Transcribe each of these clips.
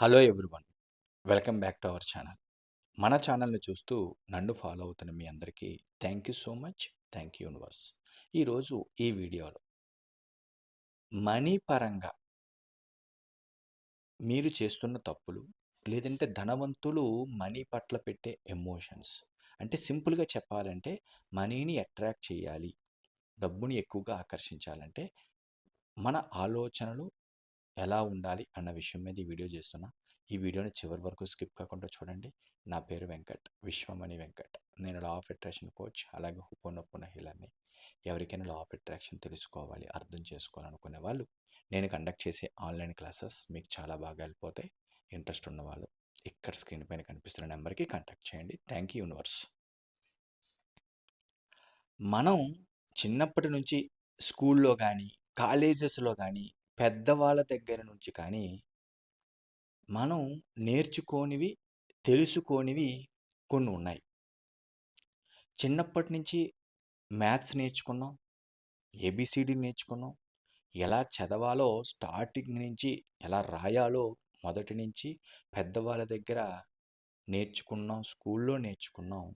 Hello everyone. Welcome back to our channel. మన ఛానల్ని చూస్తూ నన్ను ఫాలో అవుతున్న మీ అందరికీ thank you so much. Thank you universe. ఈరోజు ఈ వీడియోలో మనీ పరంగా మీరు చేస్తున్న తప్పులు లేదంటే ధనవంతులు మనీ పట్ల పెట్టే ఎమోషన్స్. అంటే సింపుల్గా చెప్పాలంటే మనీని అట్రాక్ట్ చేయాలి డబ్బుని ఎక్కువగా ఆకర్షించాలంటే మన ఆలోచనలు ఎలా ఉండాలి అన్న విషయం మీద ఈ వీడియో చేస్తున్నా. ఈ వీడియోని చివరి వరకు స్కిప్ కాకుండా చూడండి. నా పేరు వెంకట్. విశ్వమణి వెంకట్. నేను లా ఆఫ్ అట్రాక్షన్ కోచ్ అలాగే హుపోనొప్పున హీలర్ని ఎవరికైనా లా ఆఫ్ అట్రాక్షన్ తెలుసుకోవాలి అర్థం చేసుకోవాలనుకునే వాళ్ళు. నేను కండక్ట్ చేసే ఆన్లైన్ క్లాసెస్ మీకు చాలా బాగా వెళ్ళిపోతాయి ఇంట్రెస్ట్ ఉన్నవాళ్ళు ఇక్కడ స్క్రీన్ పైన కనిపిస్తున్న నెంబర్కి కాంటాక్ట్ చేయండి. Thank you universe. మనం చిన్నప్పటి నుంచి స్కూల్లో కానీ కాలేజెస్లో కానీ పెద్దవాళ్ళ దగ్గర నుంచి కానీ మనం నేర్చుకోనివి తెలుసుకోనివి కొన్ని ఉన్నాయి. చిన్నప్పటి నుంచి మ్యాథ్స్ నేర్చుకున్నాం ఏబిసిడి నేర్చుకున్నాం ఎలా చదవాలో స్టార్టింగ్ నుంచి ఎలా రాయాలో మొదటి నుంచి పెద్దవాళ్ళ దగ్గర నేర్చుకున్నాం స్కూల్లో నేర్చుకున్నాం.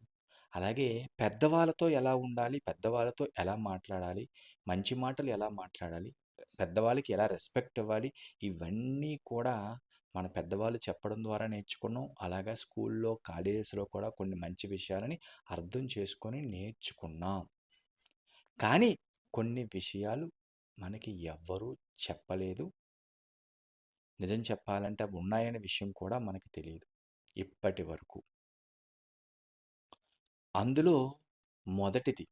అలాగే పెద్దవాళ్ళతో ఎలా ఉండాలి పెద్దవాళ్ళతో ఎలా మాట్లాడాలి మంచి మాటలు ఎలా మాట్లాడాలి పెద్దవాళ్ళకి ఎలా రెస్పెక్ట్ ఇవ్వాలి? ఇవన్నీ కూడా మన పెద్దవాళ్ళు చెప్పడం ద్వారా నేర్చుకున్నాం. అలాగా స్కూల్లో కాలేజెస్లో కూడా కొన్ని మంచి విషయాలని అర్థం చేసుకొని నేర్చుకున్నాం. కానీ కొన్ని విషయాలు మనకి ఎవ్వరూ చెప్పలేదు. నిజం చెప్పాలంటే అవి ఉన్నాయనే విషయం కూడా మనకి తెలియదు ఇప్పటి వరకు. అందులో మొదటిది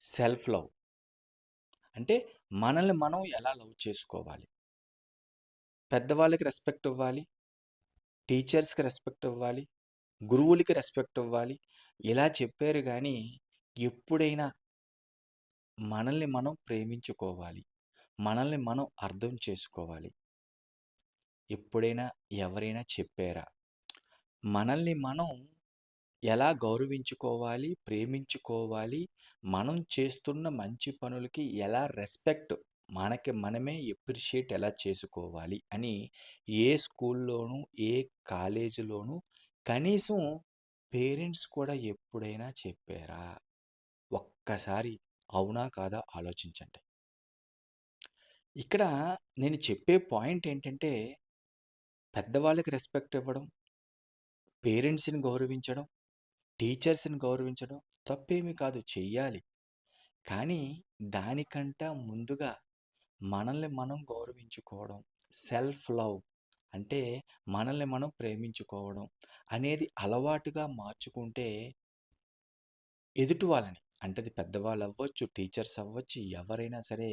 సెల్ఫ్ లవ్. అంటే మనల్ని మనం ఎలా లవ్ చేసుకోవాలి? పెద్దవాళ్ళకి రెస్పెక్ట్ ఇవ్వాలి టీచర్స్కి రెస్పెక్ట్ ఇవ్వాలి గురువులకి రెస్పెక్ట్ ఇవ్వాలి ఇలా చెప్పారు కానీ ఎప్పుడైనా మనల్ని మనం ప్రేమించుకోవాలి మనల్ని మనం అర్థం చేసుకోవాలి. ఎప్పుడైనా ఎవరైనా చెప్పారా? మనల్ని మనం ఎలా గౌరవించుకోవాలి ప్రేమించుకోవాలి మనం చేస్తున్న మంచి పనులకి ఎలా రెస్పెక్ట్ మనకి మనమే ఎప్రిషియేట్ ఎలా చేసుకోవాలి అని ఏ స్కూల్లోనూ ఏ కాలేజీలోనూ కనీసం పేరెంట్స్ కూడా ఎప్పుడైనా చెప్పారా? ఒక్కసారి అవునా కాదా ఆలోచించండి. ఇక్కడ నేను చెప్పే పాయింట్ ఏంటంటే పెద్దవాళ్ళకి రెస్పెక్ట్ ఇవ్వడం పేరెంట్స్ని గౌరవించడం టీచర్స్ని గౌరవించడం తప్పేమీ కాదు చెయ్యాలి. కానీ దానికంట ముందుగా మనల్ని మనం గౌరవించుకోవడం సెల్ఫ్ లవ్ అంటే మనల్ని మనం ప్రేమించుకోవడం అనేది అలవాటుగా మార్చుకుంటే ఎదుటి వాళ్ళని అంటే అది పెద్దవాళ్ళు అవ్వచ్చు టీచర్స్ అవ్వచ్చు ఎవరైనా సరే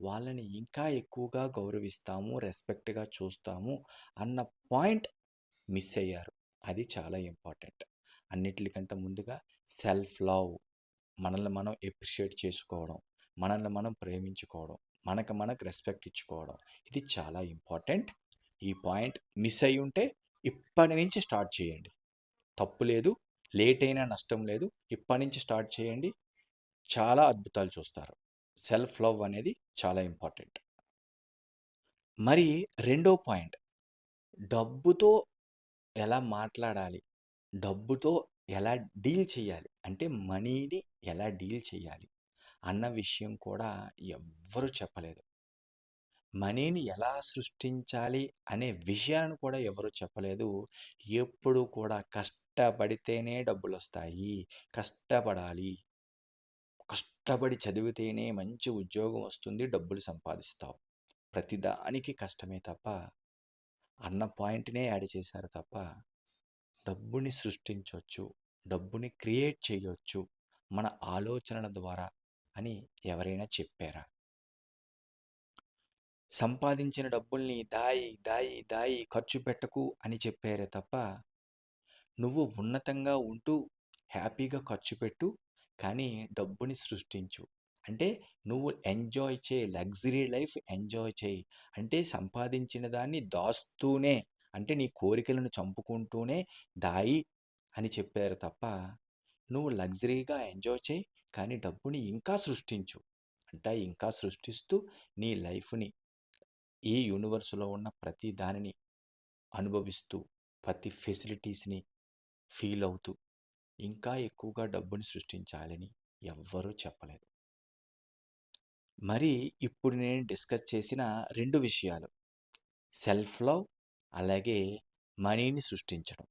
వాళ్ళని ఇంకా ఎక్కువగా గౌరవిస్తాము రెస్పెక్ట్గా చూస్తాము అన్న పాయింట్ మిస్ అయ్యారు. అది చాలా ఇంపార్టెంట్. అన్నిటికంటే ముందుగా సెల్ఫ్ లవ్. మనల్ని మనం ఎప్రిషియేట్ చేసుకోవడం మనల్ని మనం ప్రేమించుకోవడం మనకు మనకు రెస్పెక్ట్ ఇచ్చుకోవడం. ఇది చాలా ఇంపార్టెంట్. ఈ పాయింట్ మిస్ అయి ఉంటే ఇప్పటి నుంచి స్టార్ట్ చేయండి. తప్పు లేదు లేట్ అయినా నష్టం లేదు ఇప్పటి నుంచి స్టార్ట్ చేయండి. చాలా అద్భుతాలు చూస్తారు. సెల్ఫ్ లవ్ అనేది చాలా ఇంపార్టెంట్. మరి రెండో పాయింట్. డబ్బుతో ఎలా మాట్లాడాలి? డబ్బుతో ఎలా డీల్ చేయాలి? అంటే మనీని ఎలా డీల్ చేయాలి? అన్న విషయం కూడా ఎవ్వరూ చెప్పలేదు. మనీని ఎలా సృష్టించాలి? అనే విషయాలను కూడా ఎవరు చెప్పలేదు. ఎప్పుడు కూడా కష్టపడితేనే డబ్బులు వస్తాయి కష్టపడాలి. కష్టపడి చదివితేనే మంచి ఉద్యోగం వస్తుంది. డబ్బులు సంపాదిస్తావు. ప్రతిదానికి కష్టమే తప్ప అన్న పాయింట్నే యాడ్ చేశారు తప్ప డబ్బుని సృష్టించవచ్చు డబ్బుని క్రియేట్ చేయవచ్చు మన ఆలోచనల ద్వారా అని ఎవరైనా చెప్పారా? సంపాదించిన డబ్బుల్ని దాయి దాయి దాయి ఖర్చు పెట్టకు అని చెప్పారే తప్ప నువ్వు ఉన్నతంగా ఉంటూ హ్యాపీగా ఖర్చు పెట్టు కానీ డబ్బుని సృష్టించు. అంటే నువ్వు ఎంజాయ్ చేయి లగ్జరీ లైఫ్ ఎంజాయ్ చేయి. అంటే సంపాదించిన దాన్ని దాస్తూనే అంటే నీ కోరికలను చంపుకుంటూనే దాయి అని చెప్పారు తప్ప నువ్వు లగ్జరీగా ఎంజాయ్ చేయి కానీ డబ్బుని ఇంకా సృష్టించు. అంటే ఇంకా సృష్టిస్తూ నీ లైఫ్ని ఈ యూనివర్స్లో ఉన్న ప్రతి దానిని అనుభవిస్తూ ప్రతి ఫెసిలిటీస్ని ఫీల్ అవుతూ ఇంకా ఎక్కువగా డబ్బుని సృష్టించాలని ఎవ్వరూ చెప్పలేదు. మరి ఇప్పుడు నేను డిస్కస్ చేసిన రెండు విషయాలు. సెల్ఫ్ లవ్ అలాగే మనీని సృష్టించడం.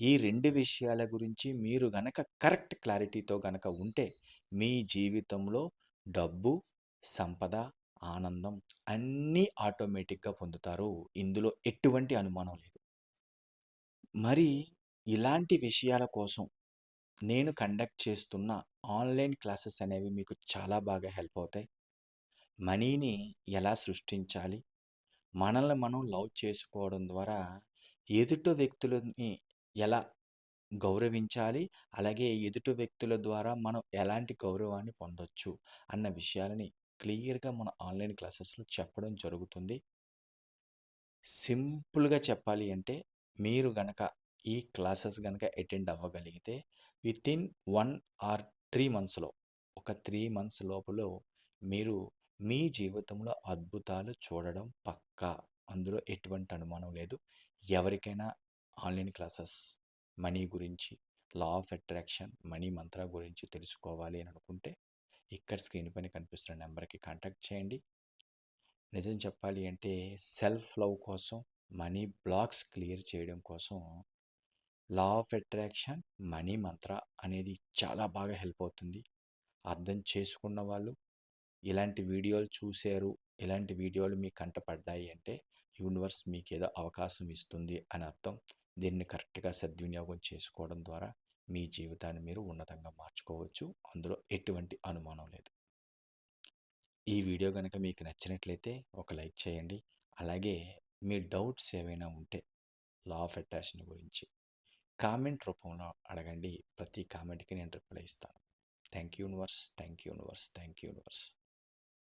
ఈ రెండు విషయాల గురించి మీరు గనక కరెక్ట్ క్లారిటీతో గనక ఉంటే మీ జీవితంలో డబ్బు సంపద ఆనందం అన్నీ ఆటోమేటిక్గా పొందుతారు. ఇందులో ఎటువంటి అనుమానం లేదు. మరి ఇలాంటి విషయాల కోసం నేను కండక్ట్ చేస్తున్న ఆన్లైన్ క్లాసెస్ అనేవి మీకు చాలా బాగా హెల్ప్ అవుతాయి. మనీని ఎలా సృష్టించాలి? మనల్ని మనం లవ్ చేసుకోవడం ద్వారా ఎదుటి వ్యక్తులని ఎలా గౌరవించాలి అలాగే ఎదుటి వ్యక్తుల ద్వారా మనం ఎలాంటి గౌరవాన్ని పొందొచ్చు అన్న విషయాలని క్లియర్గా మన ఆన్లైన్ క్లాసెస్లో చెప్పడం జరుగుతుంది. సింపుల్గా చెప్పాలి అంటే మీరు గనక ఈ క్లాసెస్ గనక అటెండ్ అవ్వగలిగితే within one or three మంత్స్లో ఒక త్రీ మంత్స్ లోపల మీరు మీ జీవితంలో అద్భుతాలు చూడడం పక్కా. అందులో ఎటువంటి అనుమానం లేదు. ఎవరికైనా ఆన్లైన్ క్లాసెస్ మనీ గురించి లా ఆఫ్ అట్రాక్షన్ మనీ మంత్ర గురించి తెలుసుకోవాలి అని అనుకుంటే ఇక్కడ స్క్రీన్ పైన కనిపిస్తున్న నెంబర్కి కాంటాక్ట్ చేయండి. నిజం చెప్పాలి అంటే సెల్ఫ్ లవ్ కోసం మనీ బ్లాక్స్ క్లియర్ చేయడం కోసం లా ఆఫ్ అట్రాక్షన్ మనీ మంత్ర అనేది చాలా బాగా హెల్ప్ అవుతుంది. అర్థం చేసుకున్న వాళ్ళు ఇలాంటి వీడియోలు చూశారు ఇలాంటి వీడియోలు మీ కంటపడ్డాయి అంటే యూనివర్స్ మీకు ఏదో అవకాశం ఇస్తుంది అని అర్థం. దీన్ని కరెక్ట్గా సద్వినియోగం చేసుకోవడం ద్వారా మీ జీవితాన్ని మీరు ఉన్నతంగా మార్చుకోవచ్చు. అందులో ఎటువంటి అనుమానం లేదు. ఈ వీడియో కనుక మీకు నచ్చినట్లయితే ఒక లైక్ చేయండి. అలాగే మీ డౌట్స్ ఏవైనా ఉంటే లా ఆఫ్ అట్రాక్షన్ గురించి కామెంట్ రూపంలో అడగండి. ప్రతి కామెంట్కి నేను రిప్లై ఇస్తాను. Thank you universe thank you universe thank you universe.